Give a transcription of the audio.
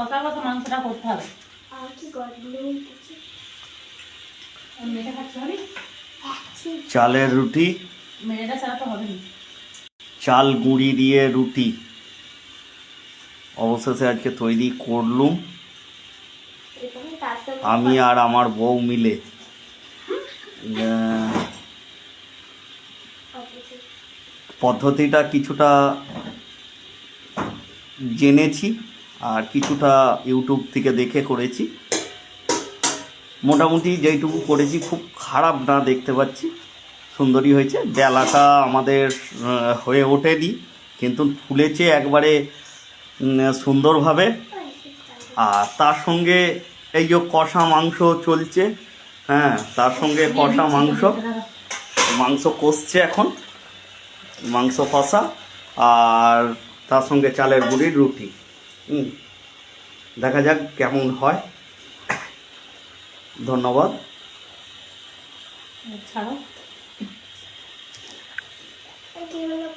কথার কথা মাংসটা করতে হবে। হবে চালের রুটি। মেয়েটা ছাড়া তো হবে না চাল গুঁড়ি দিয়ে রুটি। অবশেষে আজকে তৈরি করলুম। আমি আর আমার বউ মিলে। পদ্ধতিটা কিছুটা জেনেছি। আর কিছুটা ইউটিউব থেকে দেখে করেছি। মোটামুটি যেইটুকু করেছি, খুব খারাপ না দেখতে পাচ্ছি। সুন্দরই হয়েছে। বেলাটা আমাদের হয়ে ওঠেনি, কিন্তু ফুলেছে একবারে সুন্দরভাবে। আর তার সঙ্গে এই যে কষা মাংস চলছে হ্যাঁ তার সঙ্গে কষা মাংস। মাংস কষছে এখন, মাংস কষা। আর তার সঙ্গে চালের গুঁড়ির রুটি। হুম। দেখা যাক কেমন হয়। ধন্যবাদ। ছাড়ো। কি হলো?